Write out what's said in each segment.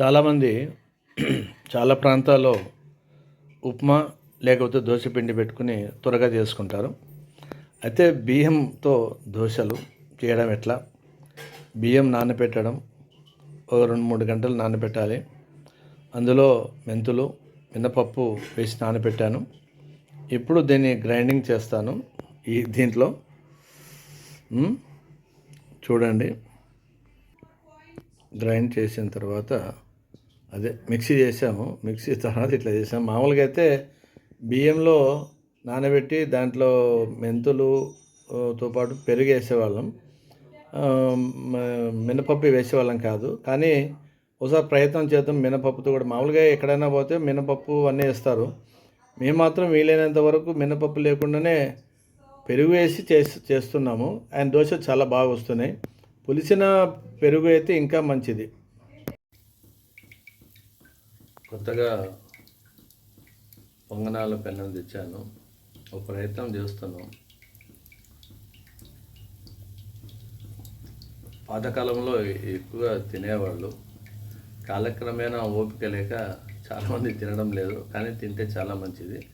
చాలామంది చాలా ప్రాంతాల్లో ఉప్మా లేకపోతే దోశ పిండి పెట్టుకుని త్వరగా చేసుకుంటారు. అయితే బియ్యంతో దోశలు చేయడం ఎట్లా? బియ్యం నానబెట్టడం ఒక రెండు మూడు గంటలు నానబెట్టాలి అందులో మెంతులు మినపప్పు వేసి నానబెట్టాను ఇప్పుడు దీన్ని గ్రైండింగ్ చేస్తాను ఈ దీంట్లో. చూడండి. గ్రైండ్ చేసిన తర్వాత అదే మిక్సీ చేసాము. మిక్సీ తర్వాత ఇట్లా చేసాము మామూలుగా అయితే బియ్యంలో నానబెట్టి దాంట్లో మెంతులు తో పాటు పెరుగు వేసేవాళ్ళం. మినపప్పు వేసేవాళ్ళం కాదు. కానీ ఒకసారి ప్రయత్నం చేద్దాం మినపప్పుతో కూడా. మామూలుగా ఎక్కడైనా పోతే మినపప్పు అన్నీ వేస్తారు. మేము మాత్రం వీలైనంత వరకు మినపప్పు లేకుండానే పెరుగు వేసి చేసి చేస్తున్నాము. అండ్ దోశ చాలా బాగా వస్తున్నాయి. పులిసిన పెరుగు అయితే ఇంకా మంచిది. కొత్తగా పొంగనాల పెన్నం తెచ్చాను. ఒక ప్రయత్నం చేస్తున్నాం. పాతకాలంలో ఎక్కువగా తినేవాళ్ళు. కాలక్రమేణా ఓపిక లేక చాలామంది తినడం లేదు కానీ తింటే చాలా మంచిది.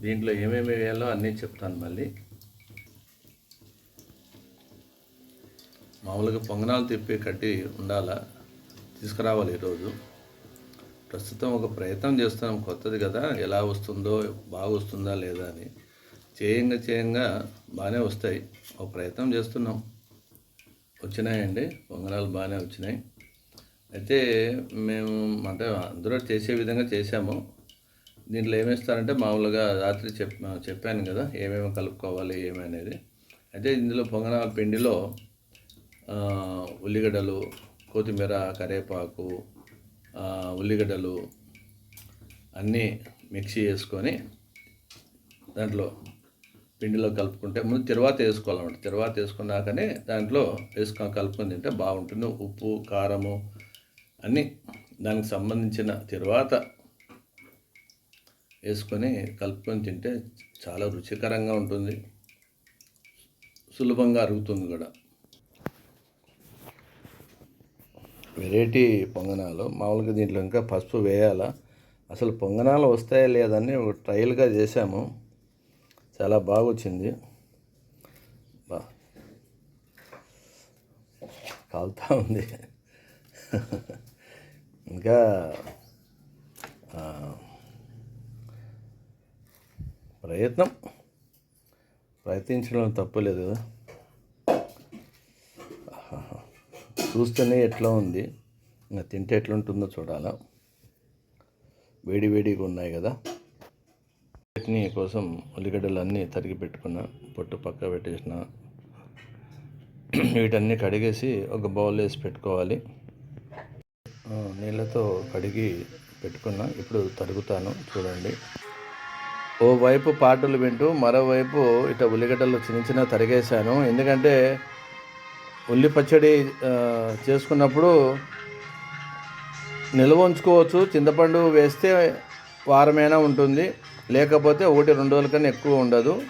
దీంట్లో ఏమేమి వేయాలో అన్నీ చెప్తాను మళ్ళీ. మామూలుగా పొంగనాలు తిప్పి కట్టి ఉండాలా? తీసుకురావాలి ఈరోజు. ప్రస్తుతం ఒక ప్రయత్నం చేస్తున్నాం కొత్తది కదా ఎలా వస్తుందో బాగా వస్తుందా లేదా అని. చేయంగా చేయంగా బాగానే వస్తాయి. ఒక ప్రయత్నం చేస్తున్నాం. వచ్చినాయండి పొంగనాలు బాగానే వచ్చినాయి. అయితే మేము అంటే అందరూ చేసే విధంగా చేసాము దీంట్లో ఏమేస్తారంటే మామూలుగా రాత్రి చెప్ చెప్పాను కదా ఏమేమి కలుపుకోవాలి ఏమి అనేది. అయితే ఇందులో పొంగనాల పిండిలో ఉల్లిగడ్డలు కొత్తిమీర కరివేపాకు ఉల్లిగడ్డలు అన్నీ మిక్సీ చేసుకొని దాంట్లో పిండిలో కలుపుకుంటే ముందు తర్వాత వేసుకోవాలన్నమాట. తర్వాత వేసుకున్నాకనే దాంట్లో వేసుకొని కలుపుకొని తింటే బాగుంటుంది. ఉప్పు కారము అన్నీ దానికి సంబంధించిన తర్వాత వేసుకొని కలుపుకొని తింటే చాలా రుచికరంగా ఉంటుంది. సులభంగా అరుగుతుంది కూడా. వెరైటీ పొంగనాలు. మామూలుగా దీంట్లో ఇంకా పసుపు వేయాలా? అసలు పొంగనాలు వస్తాయా లేదని ఒక ట్రయల్గా చేశాము. చాలా బాగా వచ్చింది బా. కాలుతా ఉంది. ఇంకా ప్రయత్నం. ప్రయత్నించడం తప్పులేదు కదా. చూస్తేనే ఎట్లా ఉంది? ఇంకా తింటే ఎట్లా ఉంటుందో చూడాలా. వేడి వేడిగా ఉన్నాయి కదా. చట్నీ కోసం ఉల్లిగడ్డలు అన్నీ తరిగి పెట్టుకున్నా పొట్టు పక్క పెట్టేసిన. వీటన్నీ కడిగేసి ఒక బౌల్ వేసి పెట్టుకోవాలి. నీళ్ళతో కడిగి పెట్టుకున్నా. ఇప్పుడు తరుగుతాను చూడండి. ఓ వైపు పాటలు వింటూ మరోవైపు ఇట్లా ఉల్లిగడ్డలు చిన్న చిన్న తరిగేశాను. ఎందుకంటే ఉల్లి పచ్చడి చేసుకున్నప్పుడు నిల్వ ఉంచుకోవచ్చు. చింతపండు వేస్తే వారమైనా ఉంటుంది. లేకపోతే ఒకటి రెండు రోజుల కన్నా ఎక్కువ ఉండదు.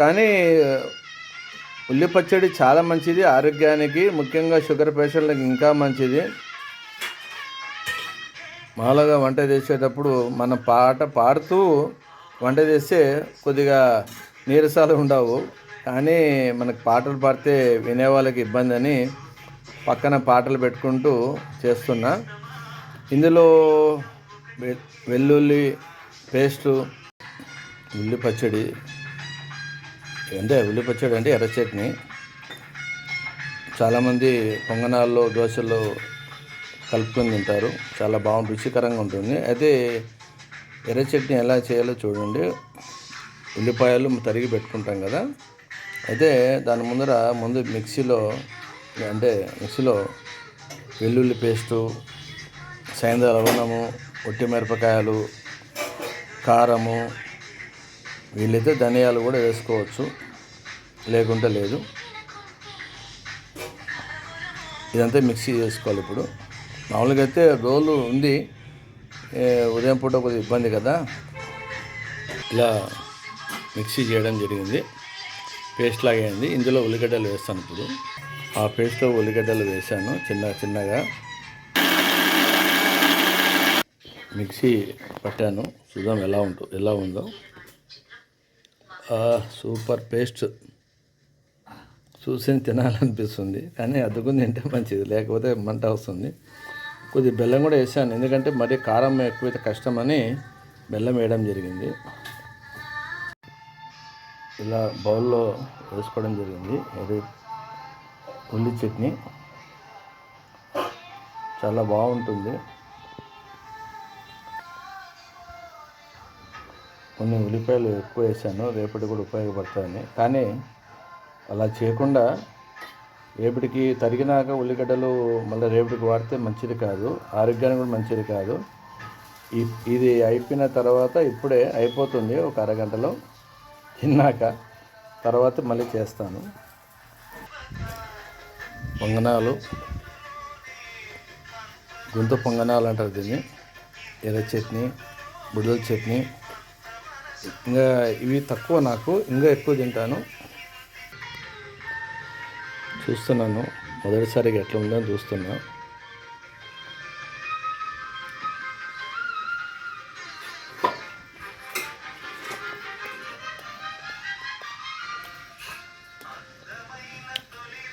కానీ ఉల్లి పచ్చడి చాలా మంచిది. ఆరోగ్యానికి ముఖ్యంగా షుగర్ పేషెంట్లకు ఇంకా మంచిది. మామూలుగా వంట చేసేటప్పుడు మన పాట పాడుతూ వంట చేస్తే కొద్దిగా నీరసాలు ఉండవు. కానీ మనకు పాటలు పాడితే వినే వాళ్ళకి ఇబ్బంది అని పక్కన పాటలు పెట్టుకుంటూ చేస్తున్నా. ఇందులో వెల్లుల్లి పేస్టు ఉల్లి పచ్చడి. అంటే ఉల్లి పచ్చడి అంటే ఎర్ర చట్నీ. చాలామంది పొంగనాల్లో దోశల్లో కలుపుకొని తింటారు. చాలా బాగుంటుంది రుచికరంగా ఉంటుంది. అయితే ఎర్ర చట్నీ ఎలా చేయాలో చూడండి. ఉల్లిపాయలు తరిగి పెట్టుకుంటాం కదా. అయితే దాని ముందర ముందు మిక్సీలో అంటే మిక్సీలో వెల్లుల్లి పేస్టు సైంధ లవణము ఒట్టి మిరపకాయలు కారము వీలైతే ధనియాలు కూడా వేసుకోవచ్చు. లేకుంటే లేదు. ఇదంతా మిక్సీ చేసుకోవాలి ఇప్పుడు. మామూలుగా అయితే రోలు ఉంది. ఉదయం పూట కొద్దిగా ఇబ్బంది కదా. ఇలా మిక్సీ చేయడం జరిగింది. పేస్ట్ లాగా అయింది. ఇందులో ఉల్లిగడ్డలు వేస్తాను ఇప్పుడు. ఆ పేస్ట్లో ఉల్లిగడ్డలు వేసాను చిన్న చిన్నగా. మిక్సీ పట్టాను. చూద్దాం ఎలా ఉంటు ఎలా ఉందో. Super paste. చూసి తినాలనిపిస్తుంది. కానీ అద్దుకుని తింటే మంచిది. లేకపోతే మంట వస్తుంది. కొద్ది బెల్లం కూడా వేసాను ఎందుకంటే మరీ కారం ఎక్కువైతే కష్టమని బెల్లం వేయడం జరిగింది. ఇలా బౌల్లో వేసుకోవడం జరిగింది. ఇది ఉల్లి చట్నీ. చాలా బాగుంటుంది. కొన్ని ఉల్లిపాయలు ఎక్కువ వేసాను. రేపటి కూడా ఉపయోగపడతాయని. కానీ అలా చేయకుండా రేపటికి తరిగినాక ఉల్లిగడ్డలు మళ్ళీ రేపటికి వాడితే మంచిది కాదు. ఆరోగ్యానికి కూడా మంచిది కాదు. ఇది అయిపోయిన తర్వాత ఇప్పుడే అయిపోతుంది ఒక అరగంటలో. తిన్నాక తర్వాత మళ్ళీ చేస్తాను. పొంగనాలు. గుంత పొంగనాలు అంటారు దీన్ని. ఎర్ర చట్నీ బుడ్డల చట్నీ. ఇంకా ఇవి తక్కువ నాకు ఇంకా ఎక్కువ తింటాను. చూస్తున్నాను. మొదటిసారిగా ఎట్లా ఉందో చూస్తున్నా.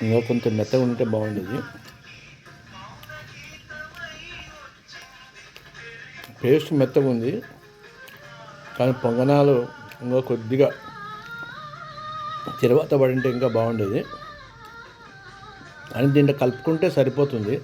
ఇంకా కొంచెం మెత్తగా ఉంటే బాగుండేది. పేస్ట్ మెత్తగా ఉంది. కానీ పొంగనాలు ఇంకా కొద్దిగా తిరువాత పడింటే ఇంకా బాగుండేది. అని దీంట్లో కలుపుకుంటే సరిపోతుంది.